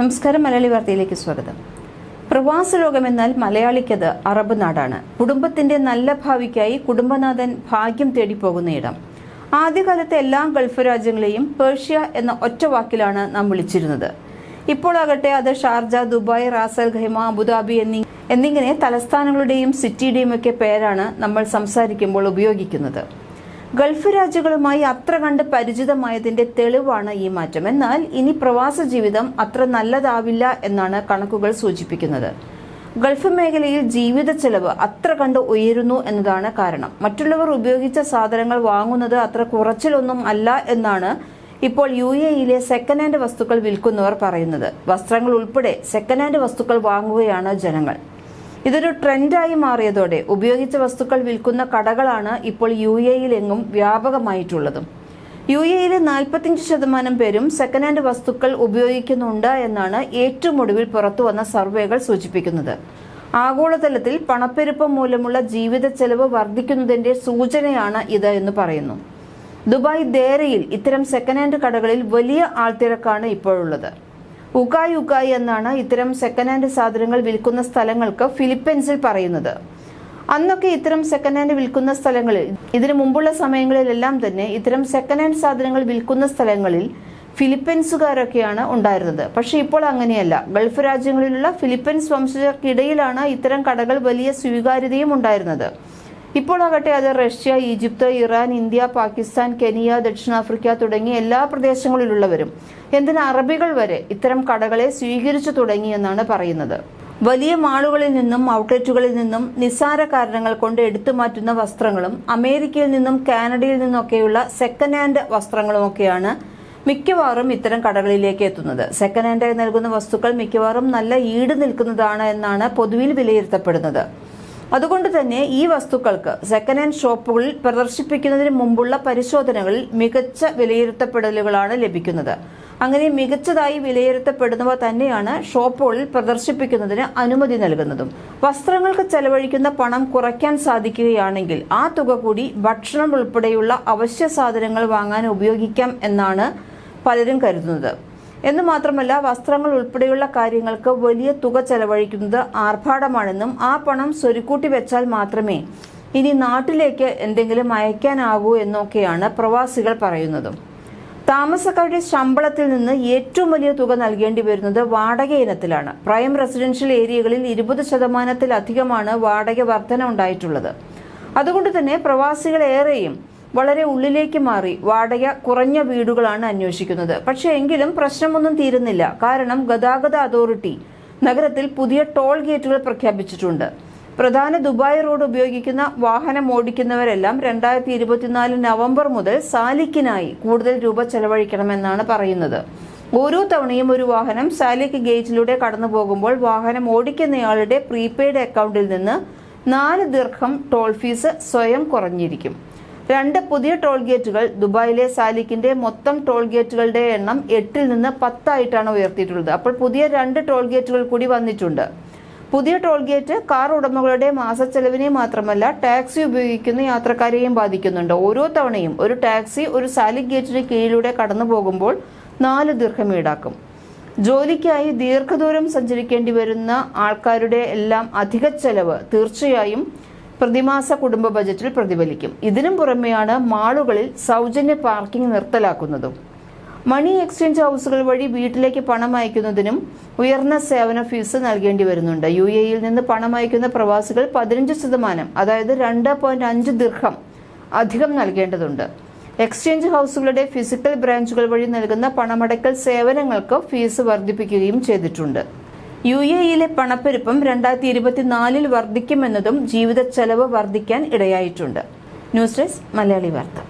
നമസ്കാരം മലയാളി വാർത്തയിലേക്ക് സ്വാഗതം. പ്രവാസ ലോകമെന്നാൽ മലയാളിക്കത് അറബ് നാടാണ്. കുടുംബത്തിന്റെ നല്ല ഭാവിക്കായി കുടുംബനാഥൻ ഭാഗ്യം തേടി പോകുന്ന ഇടം. ആദ്യകാലത്തെ എല്ലാ ഗൾഫ് രാജ്യങ്ങളെയും പേർഷ്യ എന്ന ഒറ്റ വാക്കിലാണ് നാം വിളിച്ചിരുന്നത്. ഇപ്പോഴാകട്ടെ അത് Sharjah Dubai Ras al Khaimah Abu Dhabi എന്നീ എന്നിങ്ങനെ തലസ്ഥാനങ്ങളുടെയും സിറ്റിയുടെയും ഒക്കെ പേരാണ് നമ്മൾ സംസാരിക്കുമ്പോൾ ഉപയോഗിക്കുന്നത്. ഗൾഫ് രാജ്യങ്ങളുമായി അത്ര കണ്ട് പരിചിതമായതിന്റെ തെളിവാണ് ഈ മാറ്റം. എന്നാൽ ഇനി പ്രവാസ ജീവിതം അത്ര നല്ലതാവില്ല എന്നാണ് കണക്കുകൾ സൂചിപ്പിക്കുന്നത്. ഗൾഫ് മേഖലയിൽ ജീവിത ചെലവ് അത്ര കണ്ട് ഉയരുന്നു എന്നതാണ് കാരണം. മറ്റുള്ളവർ ഉപയോഗിച്ച സാധനങ്ങൾ വാങ്ങുന്നത് അത്ര കുറച്ചിലൊന്നും അല്ല എന്നാണ് ഇപ്പോൾ യു എയിലെ സെക്കൻഡ് ഹാൻഡ് വസ്തുക്കൾ വിൽക്കുന്നവർ പറയുന്നത്. വസ്ത്രങ്ങൾ ഉൾപ്പെടെ സെക്കൻഡ് ഹാൻഡ് വസ്തുക്കൾ വാങ്ങുകയാണ് ജനങ്ങൾ. ഇതൊരു ട്രെൻഡായി മാറിയതോടെ ഉപയോഗിച്ച വസ്തുക്കൾ വിൽക്കുന്ന കടകളാണ് ഇപ്പോൾ യു എയിലെങ്ങും വ്യാപകമായിട്ടുള്ളതും. യു എയിലെ നാൽപ്പത്തിയഞ്ച് ശതമാനം പേരും സെക്കൻഡ് ഹാൻഡ് വസ്തുക്കൾ ഉപയോഗിക്കുന്നുണ്ട് എന്നാണ് ഏറ്റവും ഒടുവിൽ പുറത്തുവന്ന സർവേകൾ സൂചിപ്പിക്കുന്നത്. ആഗോളതലത്തിൽ പണപ്പെരുപ്പം മൂലമുള്ള ജീവിത ചെലവ് വർദ്ധിക്കുന്നതിന്റെ സൂചനയാണ് ഇത് എന്ന് പറയുന്നു. ദുബായ് ദേരയിൽ ഇത്തരം സെക്കൻഡ് ഹാൻഡ് കടകളിൽ വലിയ ആൾത്തിരക്കാണ് ഇപ്പോഴുള്ളത്. ഉഗായ് ഉഗായ് എന്നാണ് ഇത്തരം സെക്കൻഡ് ഹാൻഡ് സാധനങ്ങൾ വിൽക്കുന്ന സ്ഥലങ്ങൾക്ക് ഫിലിപ്പൈൻസിൽ പറയുന്നത്. അന്നൊക്കെ ഇത്തരം സെക്കൻഡ് ഹാൻഡ് വിൽക്കുന്ന സ്ഥലങ്ങളിൽ ഇതിനു മുമ്പുള്ള സമയങ്ങളിലെല്ലാം തന്നെ ഇത്തരം സെക്കൻഡ് ഹാൻഡ് സാധനങ്ങൾ വിൽക്കുന്ന സ്ഥലങ്ങളിൽ ഫിലിപ്പൈൻസുകാരൊക്കെയാണ് ഉണ്ടായിരുന്നത്. പക്ഷെ ഇപ്പോൾ അങ്ങനെയല്ല. ഗൾഫ് രാജ്യങ്ങളിലുള്ള ഫിലിപ്പൈൻസ് വംശജർക്കിടയിലാണ് ഇത്തരം കടകൾ വലിയ സ്വീകാര്യതയും ഉണ്ടായിരുന്നത്. ഇപ്പോൾ ആകട്ടെ അത് Russia Egypt Iran India Pakistan Kenya ദക്ഷിണാഫ്രിക്ക തുടങ്ങിയ എല്ലാ പ്രദേശങ്ങളിലുള്ളവരും എന്തിന് അറബികൾ വരെ ഇത്തരം കടകളെ സ്വീകരിച്ചു തുടങ്ങിയെന്നാണ് പറയുന്നത്. വലിയ മാളുകളിൽ നിന്നും ഔട്ട്ലെറ്റുകളിൽ നിന്നും നിസ്സാര കാരണങ്ങൾ കൊണ്ട് എടുത്തു മാറ്റുന്ന വസ്ത്രങ്ങളും അമേരിക്കയിൽ നിന്നും കാനഡയിൽ നിന്നൊക്കെയുള്ള സെക്കൻഡ് ഹാൻഡ് വസ്ത്രങ്ങളുമൊക്കെയാണ് മിക്കവാറും ഇത്തരം കടകളിലേക്ക് എത്തുന്നത്. സെക്കൻഡ് ഹാൻഡായി നൽകുന്ന വസ്തുക്കൾ മിക്കവാറും നല്ല ഈട് നിൽക്കുന്നതാണ് എന്നാണ് പൊതുവിൽ വിലയിരുത്തപ്പെടുന്നത്. അതുകൊണ്ട് തന്നെ ഈ വസ്തുക്കൾക്ക് സെക്കൻഡ് ഹാൻഡ് ഷോപ്പുകളിൽ പ്രദർശിപ്പിക്കുന്നതിന് മുമ്പുള്ള പരിശോധനകളിൽ മികച്ച വിലയിരുത്തപ്പെടലുകളാണ് ലഭിക്കുന്നത്. അങ്ങനെ മികച്ചതായി വിലയിരുത്തപ്പെടുന്നവ തന്നെയാണ് ഷോപ്പുകളിൽ പ്രദർശിപ്പിക്കുന്നതിന് അനുമതി നൽകുന്നതും. വസ്ത്രങ്ങൾക്ക് ചെലവഴിക്കുന്ന പണം കുറയ്ക്കാൻ സാധിക്കുകയാണെങ്കിൽ ആ തുക കൂടി ഭക്ഷണം ഉൾപ്പെടെയുള്ള അവശ്യ സാധനങ്ങൾ വാങ്ങാൻ ഉപയോഗിക്കാം എന്നാണ് പലരും കരുതുന്നത്. എന്ന് മാത്രമല്ല വസ്ത്രങ്ങൾ ഉൾപ്പെടെയുള്ള കാര്യങ്ങൾക്ക് വലിയ തുക ചെലവഴിക്കുന്നത് ആർഭാടമാണെന്നും ആ പണം സ്വരുക്കൂട്ടി വെച്ചാൽ മാത്രമേ ഇനി നാട്ടിലേക്ക് എന്തെങ്കിലും അയക്കാനാകൂ എന്നൊക്കെയാണ് പ്രവാസികൾ പറയുന്നതും. താമസക്കാരുടെ ശമ്പളത്തിൽ നിന്ന് ഏറ്റവും വലിയ തുക നൽകേണ്ടി വരുന്നത് വാടക ഇനത്തിലാണ്. പ്രൈം റെസിഡൻഷ്യൽ ഏരിയകളിൽ ഇരുപത് ശതമാനത്തിലധികമാണ് വാടക വർധന ഉണ്ടായിട്ടുള്ളത്. അതുകൊണ്ട് തന്നെ പ്രവാസികൾ ഏറെയും വളരെ ഉള്ളിലേക്ക് മാറി. വാടക കുറഞ്ഞ വീടുകളാണ് അന്വേഷിക്കുന്നത്. പക്ഷേ എങ്കിലും പ്രശ്നമൊന്നും തീരുന്നില്ല. കാരണം ഗതാഗത അതോറിറ്റി നഗരത്തിൽ പുതിയ ടോൾ ഗേറ്റുകൾ പ്രഖ്യാപിച്ചിട്ടുണ്ട്. പ്രധാന ദുബായ് റോഡ് ഉപയോഗിക്കുന്ന വാഹനം ഓടിക്കുന്നവരെല്ലാം രണ്ടായിരത്തി ഇരുപത്തിനാല് നവംബർ മുതൽ സാലിക്കിനായി കൂടുതൽ രൂപ ചെലവഴിക്കണമെന്നാണ് പറയുന്നത്. ഓരോ തവണയും ഒരു വാഹനം സാലിക് ഗേറ്റിലൂടെ കടന്നു പോകുമ്പോൾ വാഹനം ഓടിക്കുന്നയാളുടെ പ്രീപെയ്ഡ് അക്കൗണ്ടിൽ നിന്ന് നാല് ദീർഘം ടോൾ ഫീസ് സ്വയം കുറഞ്ഞിരിക്കും. രണ്ട് പുതിയ ടോൾ ഗേറ്റുകൾ ദുബായിലെ സാലിക്കിന്റെ മൊത്തം ടോൾ ഗേറ്റുകളുടെ എണ്ണം എട്ടിൽ നിന്ന് പത്തായിട്ടാണ് ഉയർത്തിയിട്ടുള്ളത്. അപ്പോൾ പുതിയ രണ്ട് ടോൾ ഗേറ്റുകൾ കൂടി വന്നിട്ടുണ്ട്. പുതിയ ടോൾ ഗേറ്റ് കാർ ഉടമകളുടെ മാസച്ചെലവിനെ മാത്രമല്ല ടാക്സി ഉപയോഗിക്കുന്ന യാത്രക്കാരെയും ബാധിക്കുന്നുണ്ട്. ഓരോ തവണയും ഒരു ടാക്സി ഒരു സാലിക് ഗേറ്റിന് കീഴിലൂടെ കടന്നു പോകുമ്പോൾ നാല് ദീർഘം ഈടാക്കും. ജോലിക്കായി ദീർഘദൂരം സഞ്ചരിക്കേണ്ടി വരുന്ന ആൾക്കാരുടെ എല്ലാം അധിക ചെലവ് തീർച്ചയായും പ്രതിമാസ കുടുംബ ബജറ്റിൽ പ്രതിഫലിക്കും. ഇതിനും പുറമെയാണ് മാളുകളിൽ സൗജന്യ പാർക്കിംഗ് നിർത്തലാക്കുന്നതും. മണി എക്സ്ചേഞ്ച് ഹൗസുകൾ വഴി വീട്ടിലേക്ക് പണം അയക്കുന്നതിനും ഉയർന്ന സേവന ഫീസ് നൽകേണ്ടി വരുന്നുണ്ട്. യു എയിൽ നിന്ന് പണം അയക്കുന്ന പ്രവാസികൾ പതിനഞ്ച് ശതമാനം അതായത് രണ്ട് പോയിന്റ് അഞ്ച് ദീർഘം അധികം നൽകേണ്ടതുണ്ട്. എക്സ്ചേഞ്ച് ഹൗസുകളുടെ ഫിസിക്കൽ ബ്രാഞ്ചുകൾ വഴി നൽകുന്ന പണമടക്കൽ സേവനങ്ങൾക്ക് ഫീസ് വർദ്ധിപ്പിക്കുകയും ചെയ്തിട്ടുണ്ട്. യു എ യിലെ പണപ്പെരുപ്പം രണ്ടായിരത്തി ഇരുപത്തിനാലിൽ വർദ്ധിക്കുമെന്നതും ജീവിത ചെലവ് വർദ്ധിക്കാൻ ഇടയായിട്ടുണ്ട്. ന്യൂസ് ഡെസ്ക് മലയാളി വാർത്ത.